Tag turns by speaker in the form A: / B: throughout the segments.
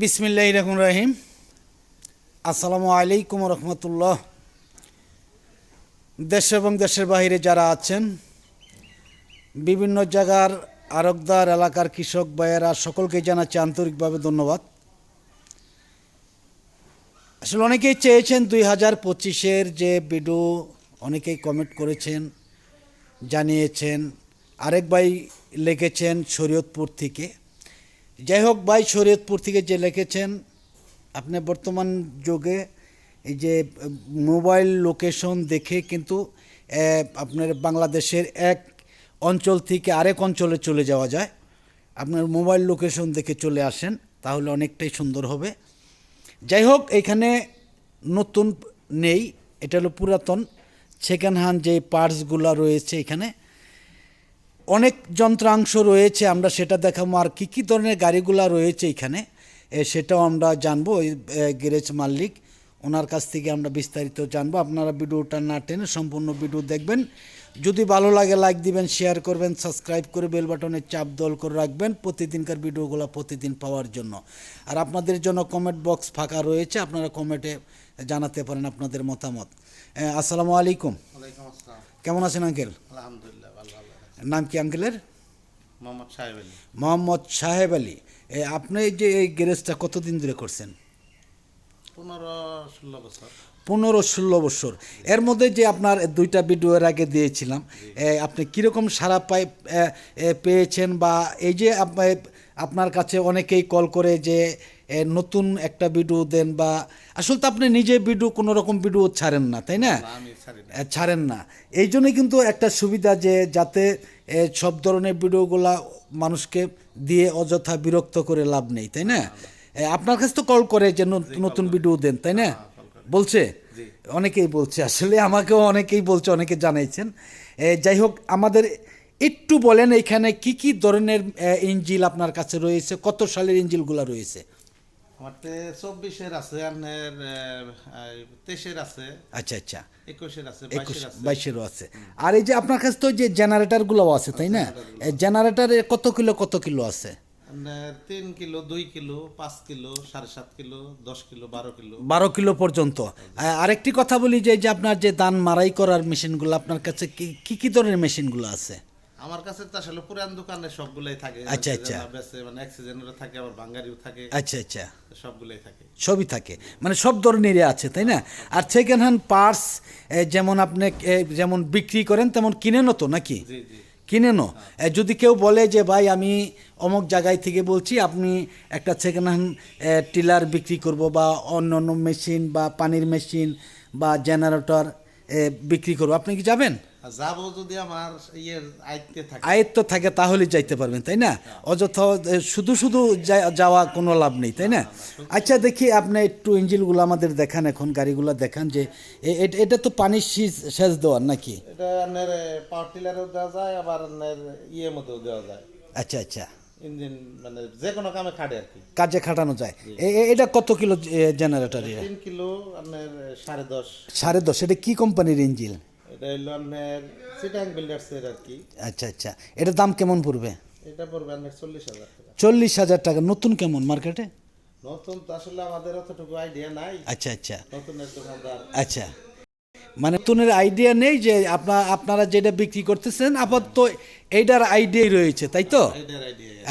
A: বিসমিল্লাহ রহমান রাহিম। আসসালামু আলাইকুম রহমতুল্লাহ। দেশ এবং দেশের বাইরে যারা আছেন, বিভিন্ন জায়গার আরকদার এলাকার কৃষক ভাইয়েরা, সকলকে জানাচ্ছি আন্তরিকভাবে ধন্যবাদ। আসলে অনেকেই চেয়েছেন দুই হাজার পঁচিশের যে ভিডিও অনেকেই কমেন্ট করেছেন, জানিয়েছেন। আরেক ভাই লিখেছেন শরীয়তপুর থেকে। যাই হোক ভাই, শরীয়তপুর থেকে যে লিখেছেন, আপনি বর্তমান যুগে এই যে, মোবাইল লোকেশন দেখে কিন্তু আপনার বাংলাদেশের এক অঞ্চল থেকে আরেক অঞ্চলে চলে যাওয়া যায়। আপনার মোবাইল লোকেশন দেখে চলে আসেন, তাহলে অনেকটাই সুন্দর হবে। যাই হোক এখানে নতুন নেই, এটা হলো পুরাতন। সেকেন্ড হ্যান্ড যে পার্টসগুলো রয়েছে এখানে অনেক যন্ত্রাংশ রয়েছে আমরা সেটা দেখাবো। আর কী কী ধরনের গাড়িগুলো রয়েছে এখানে সেটাও আমরা জানব। ওই গ্যারেজ মালিক ওনার কাছ থেকে আমরা বিস্তারিত জানব। আপনারা ভিডিওটা না টেনে সম্পূর্ণ ভিডিও দেখবেন। যদি ভালো লাগে লাইক দিবেন শেয়ার করবেন সাবস্ক্রাইব করে বেল বাটনে চাপ দল করে রাখবেন প্রতিদিনকার ভিডিওগুলো প্রতিদিন পাওয়ার জন্য। আর আপনাদের জন্য কমেন্ট বক্স ফাঁকা রয়েছে আপনারা কমেন্টে জানাতে পারেন আপনাদের মতামত। আসসালামু আলাইকুম। কেমন আছেন আঙ্কেল
B: আলহামদুলিল্লাহ।
A: নাম কি আঙ্কেলের
B: মোহাম্মদ সাহেব আলী।
A: মোহাম্মদ সাহেব আলী। আপনি যে এই গ্যারেজটা কতদিন ধরে করছেন?
B: পনেরো ষোলো বছর।
A: পনেরো ষোলো বছর। এর মধ্যে যে আপনার দুইটা ভিডিও এর আগে দিয়েছিলাম আপনি কীরকম সারা পাই পেয়েছেন বা এই যে আপনার কাছে অনেকেই কল করে যে নতুন একটা ভিডিও দেন বা আসলে তো আপনি নিজে ভিডিও কোনো রকম ভিডিও ছাড়েন না তাই না? ছাড়েন না। এই জন্যই কিন্তু একটা সুবিধা যে যাতে সব ধরনের ভিডিওগুলা মানুষকে দিয়ে অযথা বিরক্ত করে লাভ নেই তাই না? আপনার কাছে তো কল করে যে নতুন ভিডিও দেন তাই না? বলছে? অনেকেই বলছে আসলে আমাকেও অনেকেই বলছে অনেকে জানাইছেন। যাই হোক আমাদের একটু বলেন এখানে কি কি ধরনের ইঞ্জিল আপনার কাছে রয়েছে? কত সালের ইঞ্জিলগুলো রয়েছে?
B: আমার চব্বিশের আছে আপনার তেইশের আছে।
A: আচ্ছা আচ্ছা।
B: একুশের আছে
A: একুশ বাইশেরও আছে। আর এই যে আপনার কাছে তো যে জেনারেটারগুলোও আছে তাই না? জেনারেটারে কত কিলো কত কিলো আছে?
B: আপনার তিন কিলো দুই কিলো পাঁচ কিলো সাড়ে সাত কিলো দশ কিলো বারো কিলো।
A: বারো কিলো পর্যন্ত। আরেকটি কথা বলি যে আপনার যে ধান মারাই করার মেশিনগুলো আপনার কাছে কি কি কি ধরনের মেশিনগুলো আছে?
B: আমার কাছে তো আসলে পুরান দোকানে সবগুলাই থাকে।
A: আচ্ছা, আচ্ছা।
B: মানে অ্যাক্সিডেন্টও থাকে আবার বাঙ্গারিও থাকে।
A: আচ্ছা আচ্ছা।
B: সবগুলাই থাকে।
A: সবই থাকে। মানে সব ধরনেরই আছে তাই না? আর সেকেন্ড হ্যান্ড পার্টস যেমন আপনি যেমন বিক্রি করেন তেমন কিনেনও তো নাকি?
B: জি জি।
A: কিনেনও? যদি কেউ বলে যে ভাই আমি অমুক জায়গায় থেকে বলছি আপনি একটা সেকেন্ড হ্যান্ড টিলার বিক্রি করব বা অন্য অন্য মেশিন বা পানির মেশিন বা জেনারেটর বিক্রি করব। আপনি কি যাবেন?
B: যাব যদি আমার ইয়ের আয়ত্তে থাকে।
A: আয়ত্ত থাকে তাহলে যাইতে পারবেন তাই না? অযথা শুধু শুধু যাওয়া কোনো লাভ নেই তাই না? আচ্ছা দেখি আপনি একটু ইঞ্জিনগুলো আমাদের দেখান এখন গাড়িগুলো দেখান যে এটা তো পানির সেচ- সেচ দেওয়ার নাকি?
B: এটা আপনার পাওয়ার টিলারেও দেওয়া যায় আবার আপনার ইয়ের মধ্যেও দেওয়া যায়।
A: আচ্ছা আচ্ছা।
B: ইঞ্জিন মানে যে কোনো কামে খাটে আর কি।
A: কাজে খাটানো যায়। এটা কত কিলো জেনারেটর
B: তিন কিলো আপনার সাড়ে দশ।
A: সাড়ে দশ এটা কি কোম্পানির ইঞ্জিন
B: এটা হলো আপনার সিটাং বিল্ডার্সের আর কি।
A: আচ্ছা আচ্ছা। এটার দাম কেমন পড়বে?
B: এটা পড়বে আপনার চল্লিশ হাজার টাকা।
A: চল্লিশ হাজার টাকা। নতুন কেমন মার্কেটে?
B: নতুন তো আসলে আমাদের অতটুকু আইডিয়া নাই।
A: আচ্ছা আচ্ছা।
B: নতুনের দোকানদার।
A: আচ্ছা। মানে নতুনের আইডিয়া নেই যে আপনার আপনারা যেটা বিক্রি করতেছেন আপাতত এইটার আইডিয়াই রয়েছে তাই তো?
B: আইডিয়া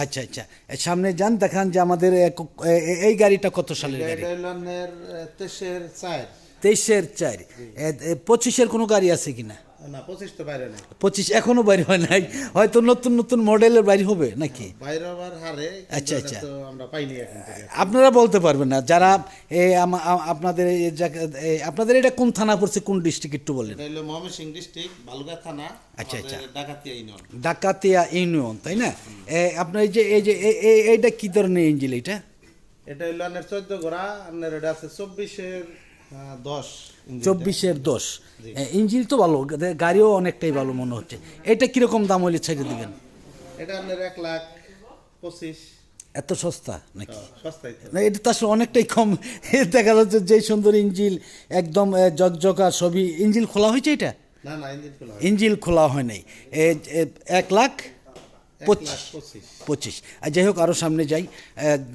A: আচ্ছা আচ্ছা। সামনে যান দেখান যে আমাদের এই গাড়িটা কত সালের গাড়ি?
B: তেইশের চার।
A: তেইশের চার। পঁচিশের কোনো গাড়ি আছে কিনা?
B: না পঁচিশ তো বাইরে নেই।
A: পঁচিশ এখনও বাইরে হয় নাই। হয়তো নতুন নতুন মডেলের বাইরে হবে নাকি?
B: বাইরে হারে
A: আচ্ছা, আচ্ছা।
B: তো আমরা পাইনি
A: আপনারা বলতে পারবেন না যারা এ, আমা- আপনাদের আপনাদের এটা কোন থানা পড়ছে কোন ডিস্ট্রিক্ট একটু বলেন।
B: ডিস্ট্রিক্ট থানা
A: আচ্ছা,
B: আমাদের ডাকাতিয়া ইউনিয়ন।
A: ডাকাতিয়া ইউনিয়ন তাই না? আপনার এই যে এই যে এইটা কি ধরনের ইঞ্জিল এটা?
B: এটা আপনার চোদ্দ আপনার এটা আছে চব্বিশের দশ
A: চব্বিশের দশ। ইঞ্জিল তো ভালো গাড়িও অনেকটাই ভালো মনে হচ্ছে। এটা কীরকম দাম হলে ছেড়ে দিবেন?
B: এটা আপনার এক লাখ পঁচিশ।
A: এত সস্তা নাকি? না এটা তো আসলে অনেকটাই কম। দেখা যাচ্ছে যে সুন্দর ইঞ্জিল একদম জকজকা সবই ইঞ্জিল খোলা হয়েছে এটা। ইঞ্জিল খোলা হয় নাই। এক লাখ পঁচিশ।
B: পঁচিশ।
A: আর যাই হোক আরও সামনে যাই।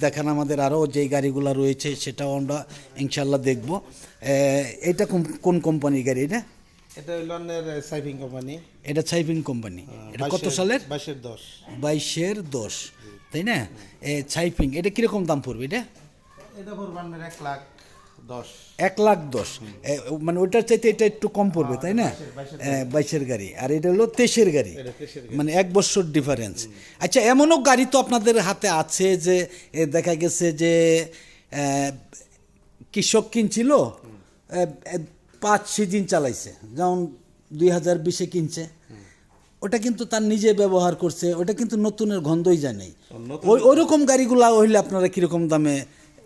A: দেখেন আমাদের আরও যেই গাড়িগুলো রয়েছে সেটাও আমরা ইনশাল্লাহ দেখব। এটা কোন- কোম্পানির গাড়ি এটা?
B: এটা হইল আপনার সাইভিং কোম্পানি।
A: এটা সাইভিং কোম্পানি। এটা কত সালের?
B: বাইশের দশ।
A: বাইশের দশ। তাই না? সাইফিং। এটা কীরকম দাম পড়বে এটা?
B: এটা পড়বে এক লাখ।
A: এক লাখ দশ। মানে ওইটার চাইতে এটা একটু কম পড়বে তাই না? বাইশের গাড়ি। আর এটা হলো তেইশের গাড়ি। মানে এক বছর ডিফারেন্স আচ্ছা এমনও গাড়ি তো আপনাদের হাতে আছে যে দেখা গেছে যে কৃষক কিনছিল পাঁচ সিজন চালাইছে। যেমন দুই হাজার বিশে কিনছে। ওটা কিন্তু তার নিজে ব্যবহার করছে। ওটা কিন্তু নতুনের গন্ধই যায় নাই। ওই ওইরকম গাড়িগুলা হইলে আপনারা কীরকম দামে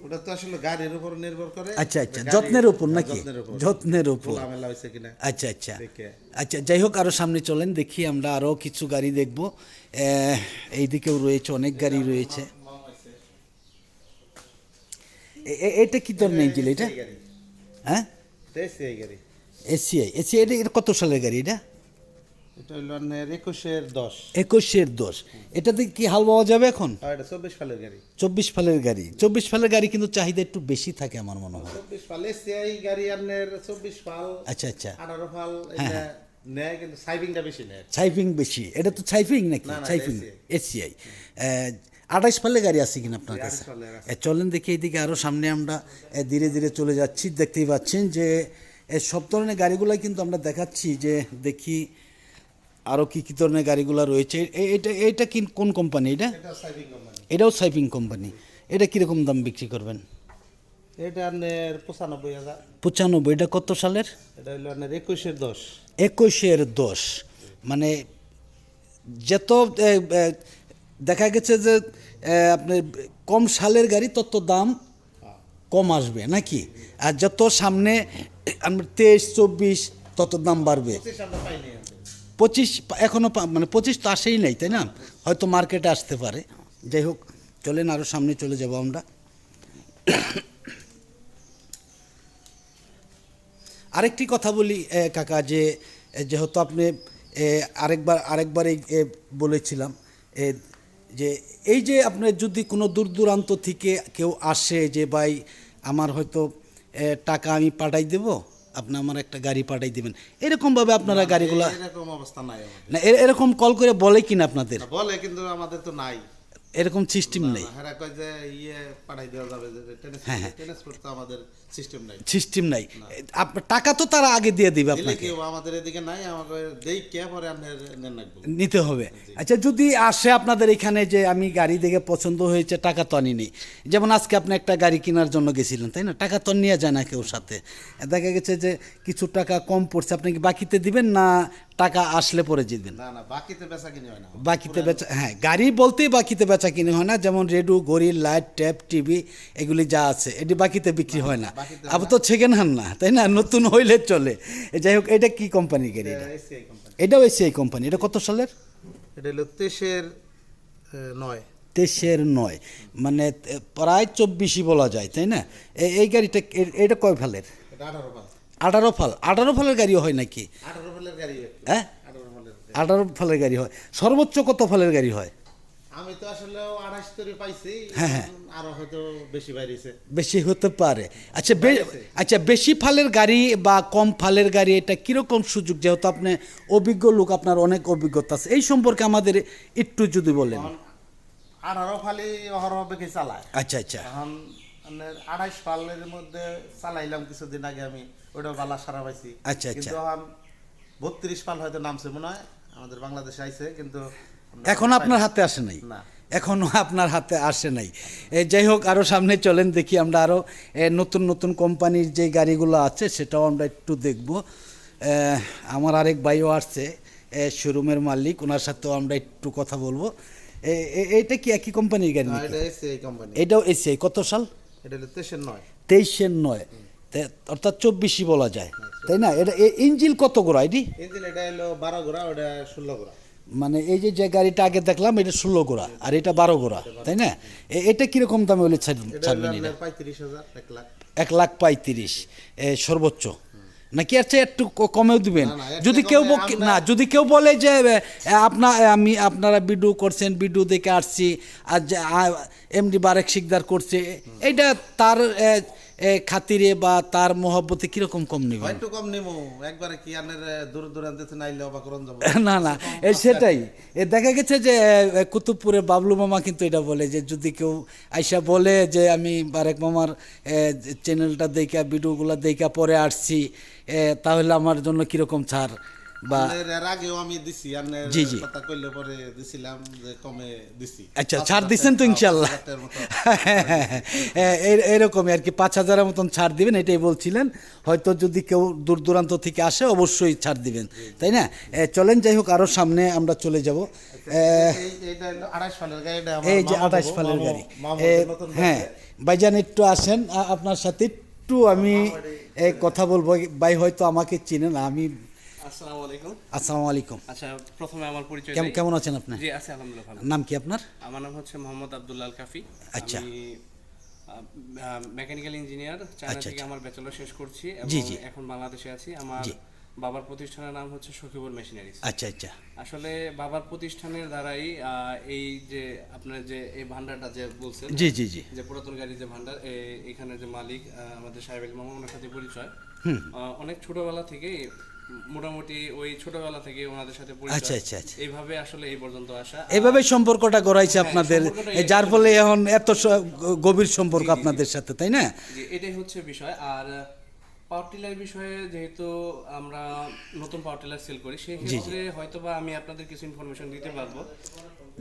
B: ওটা তো আসলে গাড়ির উপর নির্ভর করে।
A: আচ্ছা আচ্ছা যত্নের উপর
B: হ্যাঁ,
A: নাকি?
B: যত্নের উপর।
A: আচ্ছা আচ্ছা। আচ্ছা যাই হোক আরও সামনে চলেন দেখি আমরা আরও কিছু গাড়ি দেখব। এইদিকেও রয়েছে অনেক গাড়ি রয়েছে। এটা কি ধরনের ইঞ্জিল এটা? হ্যাঁ?
B: এসিআই গাড়ি।
A: এসিআই এসিআই এটা কত সালের গাড়ি এটা?
B: এটা হইল আপনার একুশের দশ।
A: একুশের দশ। এটাতে কি হাল পাওয়া যাবে এখন?
B: এটা চব্বিশ ফালের গাড়ি।
A: চব্বিশ ফালের গাড়ি। চব্বিশ ফালের গাড়ি কিন্তু চাহিদা একটু বেশি থাকে আমার মনে হয়।
B: চব্বিশ ফাল এসিআই গাড়ি আপনার চব্বিশ ফাল
A: আচ্ছা আচ্ছা।
B: আঠারো ফাল
A: হ্যাঁ,
B: এটা নেয় কিন্তু বেশি নেয়।
A: ছাইফিং বেশি। এটা তো ছাইফিং নাকি?
B: এটা
A: এসিআই। আঠাইশ ফালে গাড়ি আছে কিনা আপনার কাছে?
B: 28 ফালের আছে।
A: এ, চলেন দেখি এইদিকে আরও সামনে আমরা ধীরে ধীরে চলে যাচ্ছি। দেখতেই পাচ্ছেন যে সব ধরনের গাড়িগুলাই কিন্তু আমরা দেখাচ্ছি যে দেখি আরও কী কী ধরনের গাড়িগুলো রয়েছে? এটা এটা কি কোন কোম্পানি এটা?
B: এটা
A: এটাও সাইপিং কোম্পানি এটা কীরকম দাম বিক্রি করবেন?
B: এটা আপনার পঁচানব্বই হাজার।
A: পঁচানব্বই এটা কত সালের?
B: এটা আপনার একুশের দশ।
A: একুশের দশ। মানে যত দেখা গেছে যে আপনার কম সালের গাড়ি তত দাম কম আসবে নাকি? আর যত সামনে আমরা তেইশ চব্বিশ তত দাম বাড়বে।
B: পঁচিশ
A: এখনও মানে পঁচিশ তো আসেই নাই তাই না? হয়তো মার্কেটে আসতে পারে। যাই হোক চলেন আরও সামনে চলে যাব আমরা। আরেকটি কথা বলি কাকা যে যেহেতু আপনি আরেকবার আরেকবার এই এ, বলেছিলাম যে এই যে আপনার যদি কোনো দূর দূরান্ত থেকে কেউ আসে যে ভাই আমার হয়তো টাকা আমি পাঠাই দেব আপনি আমার একটা গাড়ি পাঠাই দিবেন। এরকমভাবে আপনারা গাড়িগুলো
B: এরকম অবস্থা নাই
A: না এরকম কল করে বলে কিনা আপনাদের?
B: বলে কিন্তু আমাদের তো নাই।
A: এরকম সিস্টেম নেই।
B: হেরা কয় ইয়ে পাঠাই দেওয়া যাবে যে ট্রান্সপোর্ট তো আমাদের সিস্টেম নাই।
A: সিস্টেম নাই। আপনার টাকা তো তারা আগে দিয়ে দিবে আপনাকে।
B: আমাদের এদিকে নাই
A: নিতে হবে। আচ্ছা যদি আসে আপনাদের এখানে যে আমি গাড়ি দেখে পছন্দ হয়েছে টাকা তো আনি নেই যেমন আজকে আপনি একটা গাড়ি কেনার জন্য গেছিলেন তাই না? টাকা তো নিয়ে যায় না কেউ সাথে। দেখা গেছে যে কিছু টাকা কম পড়ছে। আপনি কি বাকিতে দিবেন না টাকা আসলে পরে দিবেন?
B: না না বাকিতে বেচা কিনে হয় না।
A: বাকিতে বেচা হ্যাঁ গাড়ি বলতেই বাকিতে বেচা কিনে হয় না যেমন রেডু ঘড়ি লাইট ট্যাপ টিভি এগুলি যা আছে এটি বাকিতে বিক্রি হয় না। আবার তো সেকেন্ড হ্যান্ড না তাই না? নতুন হইলে চলে। যাই হোক এটা কি কোম্পানির গাড়ি এটা?
B: কোম্পানি
A: এটাও এসিআই কোম্পানি এটা কত সালের?
B: এটা হলো তেইশের নয়।
A: তেইশের নয়। মানে প্রায় চব্বিশই বলা যায় তাই না? এই গাড়িটা এটা কয় ফালের?
B: আঠারো ফাল।
A: আঠারো ফালের গাড়িও হয় নাকি?
B: আঠারো ফালের গাড়ি
A: হ্যাঁ?
B: গাড়ি।
A: আঠারো ফালের গাড়ি হয়। সর্বোচ্চ কত ফালের গাড়ি হয়?
B: আমি তো আসলে আঠাশ তৈরি পাইছি
A: হ্যাঁ, হ্যাঁ।
B: আরও হয়তো বেশি বাইরেছে
A: বেশি হতে পারে। আচ্ছা আচ্ছা বেশি ফালের গাড়ি বা কম ফালের গাড়ি এটা কীরকম সুযোগ? যেহেতু আপনি অভিজ্ঞ লোক আপনার অনেক অভিজ্ঞতা আছে। এই সম্পর্কে আমাদের একটু যদি বলেন।
B: আঠারো ফালি অহরহ বেশি চালায়।
A: আচ্ছা আচ্ছা।
B: এখন আঠাইশ ফালের মধ্যে চালাইলাম কিছুদিন আগে আমি ওটা বালা সারা পাইছি।
A: আচ্ছা, আচ্ছা।
B: কিন্তু বত্রিশ ফাল হয়তো নামছে মনে হয়। আমাদের বাংলাদেশে আইছে কিন্তু
A: এখন আপনার হাতে আসে নাই। এখনও আপনার হাতে আসে নাই। যাই হোক আরও সামনে চলেন দেখি আমরা আরও নতুন নতুন কোম্পানির যে গাড়িগুলো আছে সেটাও আমরা একটু দেখব। আমার আরেক ভাইও আসছে শোরুমের মালিক ওনার সাথেও আমরা একটু কথা বলব। এটা কি একই কোম্পানির গাড়ি এটাও এসিআই কত সাল?
B: এটা তেইশের নয়।
A: তেইশের নয়। অর্থাৎ চব্বিশই বলা যায় তাই না? এটা ইঞ্জিল কত গোড়া এটি?
B: ইঞ্জিন এটা হলো বারো গোড়া ওটা ষোলো ঘোড়া।
A: মানে এই যে যে গাড়িটা আগে দেখলাম এটা ষোলো গোড়া আর এটা বারো গোড়া তাই না? এটা কীরকম দামে হলে ছাড়- ছাড়বেন এটা
B: এক লাখ।
A: পঁয়ত্রিশ এ, সর্বোচ্চ। নাকি আর চেয়ে একটু কমেও দিবেন? যদি কেউ না যদি কেউ বলে যে আপনার আমি আপনারা বিডু করছেন বিডু দেখে আসছি আর এমডি বারেক শিকদার করছে এইটা তার খাতিরে বা তার মহব্বতে কীরকম কম নেবেন?
B: হয়তো কম নিমু। একবারে কি আনের দূর দূরান্তে নাইলে অবাক যাব।
A: না না এ সেটাই। এ দেখা গেছে যে এ, কুতুবপুরের বাবলু মামা কিন্তু এটা বলে যে যদি কেউ আইসা বলে যে আমি বারেক মামার চ্যানেলটা দেখা ভিডিওগুলো দেখা পরে আসছি তাহলে আমার জন্য কীরকম ছাড়? বা
B: এর আগেও আমি দিছি
A: জি, জি।
B: কথা কইলে পরে দিছিলাম যে কমে দিছি।
A: আচ্ছা ছাড় তো
B: মতো।
A: এ- এ- এরকমই আর কি পাঁচ হাজারের মতন ছাড় দিবেন এটাই বলছিলেন। হয়তো যদি কেউ দূর দূরান্ত থেকে আসে অবশ্যই ছাড় দিবেন তাই না? চলেন যাই হোক আরও সামনে আমরা চলে যাব। এ,
B: এই-
A: যে আঠাশ ফালের গাড়ি। হ্যাঁ ভাইজান একটু আসেন আপনার সাথে একটু আমি কথা বলব। ভাই হয়তো আমাকে চিনেন আমি
C: আসসালামু আলাইকুম।
A: আসসালামু আলাইকুম।
C: আচ্ছা প্রথমে আমার পরিচয়
A: কেমন কেমন আছেন আপনি?
C: জি আছি আলহামদুলিল্লাহ ভালো।
A: নাম কি আপনার?
C: আমার নাম হচ্ছে মোহাম্মদ আব্দুল্লাহ আল কাফি।
A: আচ্ছা।
C: আমি মেকানিক্যাল ইঞ্জিনিয়ার। চায়না
A: আচ্ছা,
C: থেকে
A: আচ্ছা।
C: আমার ব্যাচেলর শেষ করছি এবং এখন বাংলাদেশে আছি। আমার বাবার প্রতিষ্ঠানের নাম হচ্ছে মেশিনারিজ।
A: আচ্ছা আচ্ছা।
C: আসলে বাবার প্রতিষ্ঠানের দ্বারাই এই যে আপনার যে এই ভান্ডারটা যে বলছেন
A: জি জি জি।
C: যে পুরাতন গাড়ি যে ভান্ডার এখানে যে মালিক আমাদের সাহেব মামা ওনার সাথে পরিচয়। অনেক ছোটবেলা থেকে মোটামুটি ওই ছোটবেলা থেকে ওনাদের সাথে
A: আচ্ছা, আচ্ছা, আচ্ছা।
C: এইভাবে আসলে এই পর্যন্ত আসা।
A: এভাবে সম্পর্কটা গড়াইছে
C: হ্যাঁ,
A: আপনাদের। যার ফলে এখন এত গভীর সম্পর্ক আপনাদের সাথে তাই না?
C: এটাই হচ্ছে বিষয়। আর পাওয়ার টিলার বিষয়ে যেহেতু আমরা নতুন পাওয়ার টিলার সেল করি সেই ক্ষেত্রে হয়তোবা আমি আপনাদের কিছু ইনফরমেশন দিতে পারব।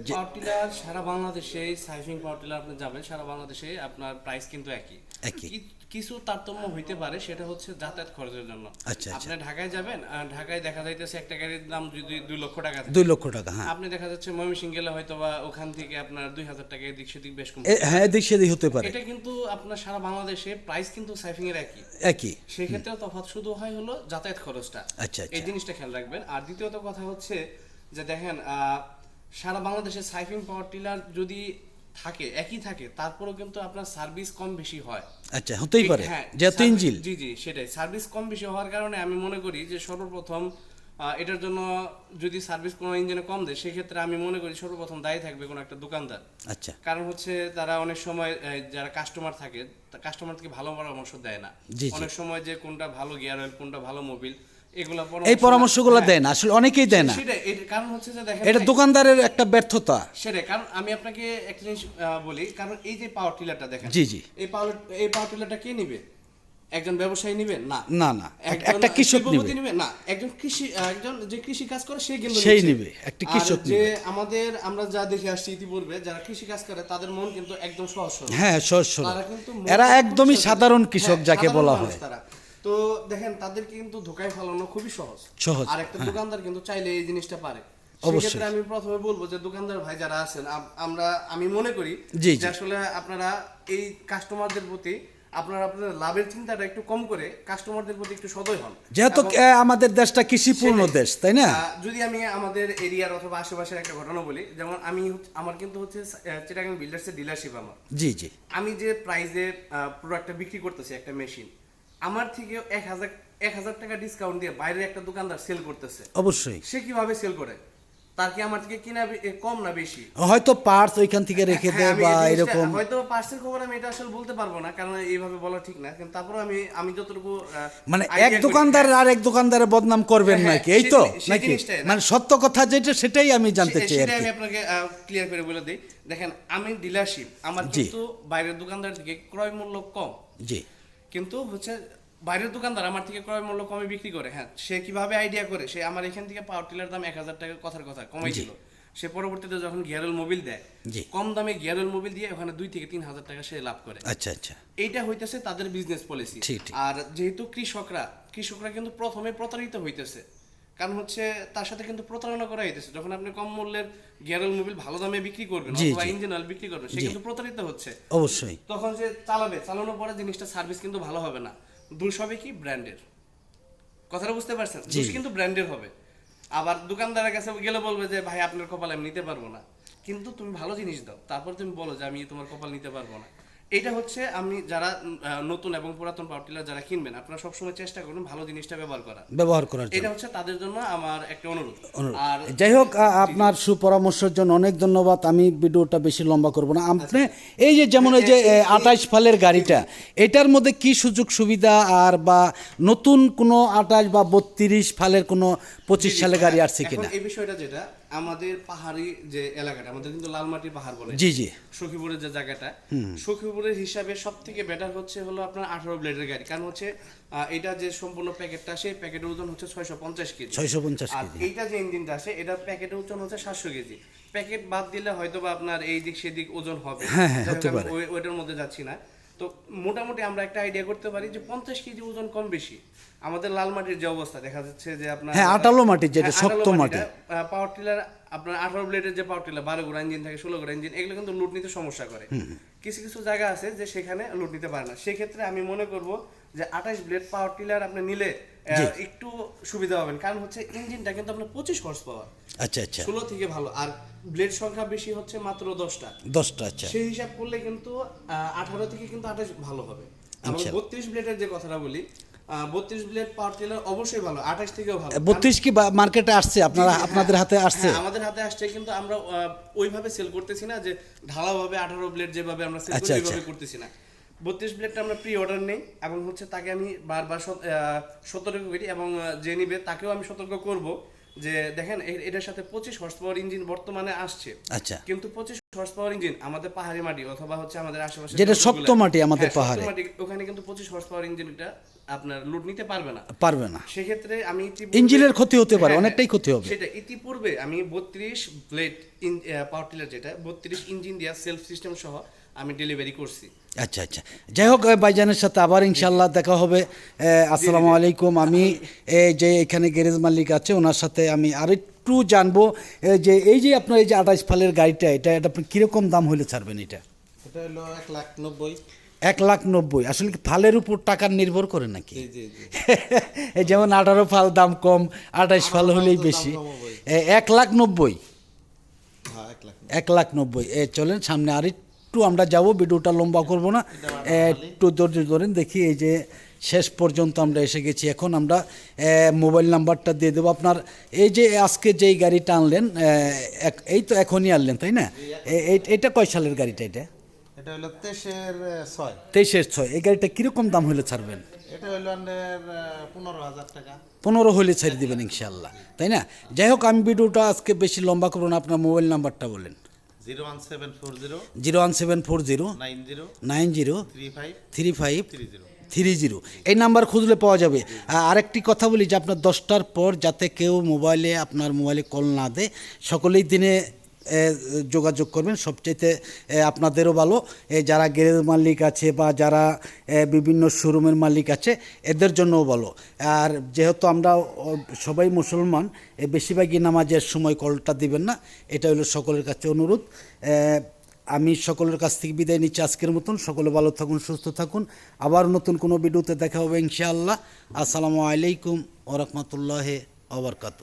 C: পাওয়ার টিলার সারা বাংলাদেশে সাইফিং পাওয়ার টিলার আপনি যাবেন সারা বাংলাদেশে আপনার প্রাইস কিন্তু একই।
A: একই।
C: কিছু তারতম্য হইতে পারে সেটা হচ্ছে যাতায়াত খরচের জন্য।
A: আচ্ছা, আচ্ছা।
C: আপনি ঢাকায় যাবেন ঢাকায় দেখা যাইতেছে একটা গাড়ির দাম যদি দুই লক্ষ টাকা
A: দুই লক্ষ টাকা হ্যাঁ।
C: আপনি দেখা যাচ্ছে ময়মনসিং গেলে হয়তো বা ওখান থেকে আপনার দুই হাজার টাকা এদিক সেদিক বেশ কম।
A: হ্যাঁ এদিক সেদিক হতে পারে।
C: এটা কিন্তু আপনার সারা বাংলাদেশে প্রাইস কিন্তু সাইফিং এর একই।
A: একই।
C: সেক্ষেত্রে তফাৎ শুধু হয় হলো যাতায়াত খরচটা।
A: আচ্ছা, আচ্ছা।
C: এই জিনিসটা খেয়াল রাখবেন। আর দ্বিতীয়ত কথা হচ্ছে যে দেখেন আহ, সারা বাংলাদেশে সাইফিং পাওয়ার টিলার যদি থাকে একই থাকে তারপরেও কিন্তু আপনার সার্ভিস কম বেশি হয়।
A: আচ্ছা হতেই পারে।
C: হ্যাঁ,
A: যেহেতু ইঞ্জিল।
C: জি জি সেটাই। সার্ভিস কম বেশি হওয়ার কারণে আমি মনে করি যে সর্বপ্রথম এটার জন্য যদি সার্ভিস কোনো ইঞ্জিনে কম দেয় সেক্ষেত্রে আমি মনে করি সর্বপ্রথম দায়ী থাকবে কোনো একটা দোকানদার।
A: আচ্ছা।
C: কারণ হচ্ছে তারা অনেক সময় যারা কাস্টমার থাকে কাস্টমার থেকে ভালো পরামর্শ দেয় না। অনেক সময় যে কোনটা ভালো গিয়ার অয়েল কোনটা ভালো মোবিল
A: এই পরামর্শগুলো
C: হ্যাঁ,
A: দেয় না আসলে অনেকেই দেয় না।
C: কারণ হচ্ছে যে দেখেন
A: এটা দোকানদারের একটা ব্যর্থতা।
C: সেটাই কারণ আমি আপনাকে একটা জিনিস বলি কারণ এই যে পাওয়ার টিলারটা দেখেন
A: জি, জি।
C: এই পাওয়ার এই পাওয়ার টিলারটা কে নিবে? একজন ব্যবসায়ী নিবে? না।
A: না না একটা কৃষক নিবে।
C: নিবে? না একজন কৃষি একজন যে কৃষি কাজ করে সে কিন্তু
A: সেই। নিবে, একটা কৃষক
C: যে আমাদের আমরা যা দেখে আসছি ইতিপূর্বে যারা কৃষি কাজ করে তাদের মন কিন্তু একদম সহজ সরল।
A: হ্যাঁ সহজ সরল।
C: তারা কিন্তু
A: এরা একদমই সাধারণ কৃষক
C: হ্যাঁ,
A: যাকে বলা হয়।
C: তারা। তো দেখেন তাদেরকে কিন্তু ধোকায় ফেলানো খুবই সহজ।
A: সহজ,
C: আর একটা দোকানদার কিন্তু চাইলে এই জিনিসটা পারে। সেক্ষেত্রে আমি প্রথমে বলব যে দোকানদার ভাই যারা আছেন আমরা আমি মনে করি যে আসলে আপনারা এই কাস্টমারদের প্রতি আপনারা আপনাদের লাভের চিন্তাটা একটু কম করে কাস্টমারদের প্রতি একটু সদয় হন।
A: যেহেতু আমাদের দেশটা কৃষিপূর্ণ। দেশ তাই না?
C: যদি আমি আমাদের এরিয়ার অথবা আশেপাশের একটা ঘটনা বলি যেমন আমি আমার কিন্তু হচ্ছে চিটাগাং বিল্ডার্সের ডিলারশিপ আমার।
A: জি জি।
C: আমি যে প্রাইজে প্রোডাক্টটা বিক্রি করতেছি একটা মেশিন আমার থেকে এক হাজার এক হাজার টাকা ডিসকাউন্ট দিয়ে বাইরে একটা দোকানদার সেল করতেছে।
A: অবশ্যই।
C: সে কীভাবে সেল করে? তার কি আমার থেকে কিনা কম না বেশি?
A: হয়তো পার্টস ওইখান থেকে রেখে
C: হ্যাঁ,
A: দেয়
C: আমি
A: বা এরকম।
C: হয়তো খবর আমি এটা আসলে বলতে পারব না কারণ এইভাবে বলা ঠিক না। কিন্তু তারপরে আমি আমি যতটুকু
A: মানে এক দোকানদার আর এক দোকানদারের বদনাম করবেন
C: হ্যাঁ,
A: নাকি? এই তো নাকি? মানে সত্য কথা যেটা সেটাই আমি জানতে চাই
C: সেটাই আমি আপনাকে ক্লিয়ার করে বলে দিই। দেখেন আমি ডিলারশিপ আমার। কিন্তু বাইরের দোকানদার থেকে ক্রয় মূল্য কম।
A: জি।
C: কিন্তু হচ্ছে বাইরের দোকানদার আমার থেকে ক্রয় মূল্য কমে বিক্রি করে হ্যাঁ সে কীভাবে আইডিয়া করে? সে আমার এখান থেকে পাওয়ার টিলার দাম এক হাজার টাকা কথার কথা কমাই দিল। সে পরবর্তীতে যখন গিয়ারল মোবিল দেয় কম দামে গিয়ারল মোবিল দিয়ে ওখানে দুই থেকে তিন হাজার টাকা সে লাভ করে।
A: আচ্ছা আচ্ছা।
C: এইটা হইতেছে তাদের বিজনেস পলিসি। আর যেহেতু কৃষকরা কৃষকরা কিন্তু প্রথমে প্রতারিত হইতেছে। কারণ হচ্ছে তার সাথে কিন্তু প্রতারণা করা হইতেছে। যখন আপনি কম মূল্যের গিয়ারল মোবিল ভালো দামে বিক্রি করবেন অথবা ইঞ্জিন অয়েল বিক্রি করবেন সে কিন্তু প্রতারিত হচ্ছে।
A: অবশ্যই।
C: তখন যে চালাবে চালানোর পরে জিনিসটা সার্ভিস কিন্তু ভালো হবে না। দোষ হবে কি? ব্র্যান্ডের কথাটা বুঝতে পারছেন। দোষ কিন্তু ব্র্যান্ডের হবে। আবার দোকানদারের কাছে গেলে বলবে যে ভাই আপনার কপাল আমি নিতে পারব না। কিন্তু তুমি ভালো জিনিস দাও। তারপর তুমি বলো যে আমি তোমার কপাল নিতে পারব না। এটা হচ্ছে আমি যারা নতুন এবং পুরাতন পাওয়ার টিলার যারা কিনবেন আপনারা সবসময় চেষ্টা করুন ভালো জিনিসটা ব্যবহার করা
A: ব্যবহার করার
C: এটা হচ্ছে তাদের জন্য আমার একটা অনুরোধ। আর
A: যাই হোক আপনার সুপরামর্শের জন্য অনেক ধন্যবাদ। আমি ভিডিওটা বেশি লম্বা করব না। আপনি এই যে যেমন এই যে আঠাইশ ফালের গাড়িটা এটার মধ্যে কি সুযোগ সুবিধা? আর বা নতুন কোনো আঠাশ বা বত্রিশ ফালের কোনো পঁচিশ সালে গাড়ি আসছে কিনা?
C: এই বিষয়টা যেটা আমাদের পাহাড়ি যে এলাকাটা আমাদের কিন্তু লালমাটির পাহাড় বলে।
A: জি জি।
C: সখীপুরের যে জায়গাটা সখীপুরের হিসাবে সব থেকে বেটার হচ্ছে হলো আপনার আঠারো ব্লেডের গাড়ি। কারণ হচ্ছে এটা যে সম্পূর্ণ প্যাকেটটা সেই প্যাকেটের ওজন হচ্ছে ছয়শো পঞ্চাশ কেজি।
A: ছয়শো পঞ্চাশ
C: আর এইটা যে ইঞ্জিনটা আছে এটা প্যাকেটের ওজন হচ্ছে সাতশো কেজি। প্যাকেট বাদ দিলে হয়তো বা আপনার এই দিক সেদিক ওজন হবে।
A: হ্যাঁ, হ্যাঁ,
C: ওইটার মধ্যে যাচ্ছি না। তো মোটামুটি আমরা একটা আইডিয়া করতে পারি যে পঞ্চাশ কেজি ওজন কম বেশি। আমাদের লাল মাটির যে অবস্থা দেখা যাচ্ছে যে আপনার
A: হ্যাঁ, আটালো মাটি যেটা,
C: হ্যাঁ,
A: শক্ত মাটি।
C: পাওয়ার টিলার আপনার আঠারো ব্লেডের যে পাওয়ার টিলার বারো গোড়া ইঞ্জিন থাকে ষোলো গোড়া ইঞ্জিন এগুলো কিন্তু লুট নিতে সমস্যা করে। কিছু কিছু জায়গা আছে যে সেখানে লুট নিতে পারে না। সেক্ষেত্রে আমি মনে করব যে আঠাশ ব্লেড পাওয়ার টিলার আপনি নিলে একটু সুবিধা পাবেন। কারণ হচ্ছে ইঞ্জিনটা কিন্তু আপনার পঁচিশ হর্স পাওয়ার
A: আচ্ছা আচ্ছা।
C: ষোলো থেকে ভালো। আর ব্লেড সংখ্যা বেশি হচ্ছে মাত্র দশটা।
A: দশটা আচ্ছা।
C: সেই হিসাব করলে কিন্তু আঠারো থেকে কিন্তু আঠাশ ভালো হবে। এবং
A: আচ্ছা।
C: বত্রিশ ব্লেডের যে কথাটা বলি বত্রিশ ব্লেড পাওয়ার টিলার অবশ্যই ভালো আঠাশ থেকেও ভালো।
A: বত্রিশ কি মার্কেটে আসছে? আপনারা
C: জি,
A: আপনাদের
C: হ্যাঁ,
A: হাতে আসছে?
C: হ্যাঁ, আমাদের হাতে আসছে কিন্তু আমরা ওইভাবে সেল করতেছি না যে ঢালাভাবে আঠারো ব্লেড যেভাবে আমরা সেল করি
A: আচ্ছা, আচ্ছা।
C: ওইভাবে করতেছি না। বত্রিশ ব্লেডটা আমরা প্রি অর্ডার নেই এবং হচ্ছে তাকে আমি বারবার সতর্ক করি এবং যে নিবে তাকেও আমি সতর্ক করব। যে দেখেন এটার সাথে পঁচিশ হর্স পাওয়ার ইঞ্জিন বর্তমানে আসছে।
A: আচ্ছা।
C: কিন্তু পঁচিশ হর্স পাওয়ার ইঞ্জিন আমাদের পাহাড়ি মাটি অথবা হচ্ছে আমাদের আশেপাশে
A: যেটা শক্ত মাটি আমাদের
C: হ্যাঁ,
A: পাহাড়ে।
C: ওখানে কিন্তু পঁচিশ হর্স পাওয়ার ইঞ্জিনটা আপনার লুট নিতে পারবে না।
A: পারবে না।
C: সেক্ষেত্রে আমি
A: ইঞ্জিনের ক্ষতি হতে পারে,
C: হ্যাঁ,
A: অনেকটাই ক্ষতি হবে।
C: সেটা ইতিপূর্বে আমি বত্রিশ ব্লেড পাওয়ার টিলার যেটা বত্রিশ ইঞ্জিন দেওয়া সেলফ সিস্টেম সহ আমি ডেলিভারি করছি।
A: আচ্ছা আচ্ছা। যাই হোক ভাইজানের সাথে আবার ইনশাল্লাহ দেখা হবে। আসসালামু আলাইকুম। আমি এই যে এখানে গ্যারেজ মালিক আছে ওনার সাথে আমি আরেকটু জানব যে এই যে আপনার এই যে আঠাশ ফালের গাড়িটা এটা এটা আপনি কীরকম দাম হলে ছাড়বেন এটা?
B: এটা হলো এক লাখ নব্বই।
A: এক লাখ নব্বই। আসলে কি ফালের উপর টাকার নির্ভর করে নাকি? যেমন আঠারো ফাল দাম কম আঠাশ ফাল হলেই বেশি। এ, এক লাখ নব্বই?
B: হ্যাঁ এক লাখ
A: এক লাখ নব্বই। চলেন সামনে আর একটু আমরা যাব ভিডিওটা লম্বা করব না। একটু ধৈর্য ধরেন দেখি এই যে শেষ পর্যন্ত আমরা এসে গেছি। এখন আমরা মোবাইল নাম্বারটা দিয়ে দেবো আপনার। এই যে আজকে যেই গাড়িটা আনলেন এই তো এখনই আনলেন তাই না? এটা কয় সালের গাড়িটা এটা?
B: এটা হলো তেইশের ছয়।
A: তেইশের ছয়। এই গাড়িটা কীরকম দাম হলে ছাড়বেন?
B: এটা হলো পনেরো হাজার টাকা।
A: পনেরো হলে ছেড়ে দেবেন ইনশাল্লাহ তাই না? যাই হোক আমি ভিডিওটা আজকে বেশি লম্বা করব না আপনার মোবাইল নাম্বারটা বলেন।
B: Zero one seven four zero
A: zero one seven four zero
B: nine zero
A: nine zero
B: three five
A: three five
B: three zero.
A: Three zero এই নাম্বার খুঁজলে পাওয়া যাবে। আরেকটি কথা বলি যে আপনার দশটার পর যাতে কেউ মোবাইলে আপনার মোবাইলে কল না দেয় সকলেই দিনে যোগাযোগ করবেন। সবচাইতে আপনাদেরও ভালো। যারা গ্যারেজ মালিক আছে বা যারা বিভিন্ন শোরুমের মালিক আছে, এদের জন্যও ভালো। আর যেহেতু আমরা সবাই মুসলমান বেশিরভাগই নামাজের সময় কলটা দিবেন না। এটা হলো সকলের কাছে অনুরোধ। আমি সকলের কাছ থেকে বিদায় নিচ্ছি আজকের মতন। সকলে ভালো থাকুন, সুস্থ থাকুন। আবার নতুন কোনো ভিডিওতে দেখা হবে ইনশাআল্লাহ। আসসালামু আলাইকুম ওরহমতুল্লাহ ওবরকাত